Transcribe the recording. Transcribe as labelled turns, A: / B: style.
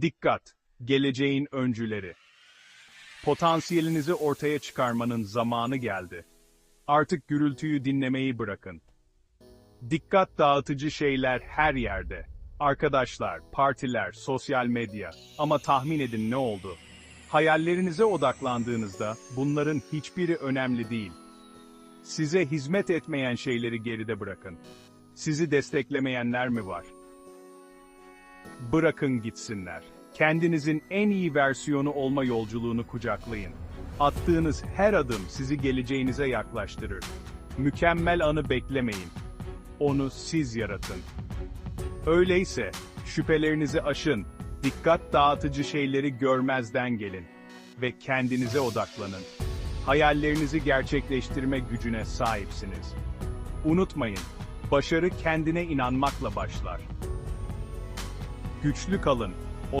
A: Dikkat! Geleceğin öncüleri. Potansiyelinizi ortaya çıkarmanın zamanı geldi. Artık gürültüyü dinlemeyi bırakın. Dikkat dağıtıcı şeyler her yerde. Arkadaşlar, partiler, sosyal medya. Ama tahmin edin ne oldu? Hayallerinize odaklandığınızda bunların hiçbiri önemli değil. Size hizmet etmeyen şeyleri geride bırakın. Sizi desteklemeyenler mi var? Bırakın gitsinler. Kendinizin en iyi versiyonu olma yolculuğunu kucaklayın. Attığınız her adım sizi geleceğinize yaklaştırır. Mükemmel anı beklemeyin. Onu siz yaratın. Öyleyse, şüphelerinizi aşın, dikkat dağıtıcı şeyleri görmezden gelin ve kendinize odaklanın. Hayallerinizi gerçekleştirme gücüne sahipsiniz. Unutmayın, başarı kendine inanmakla başlar. Güçlü kalın,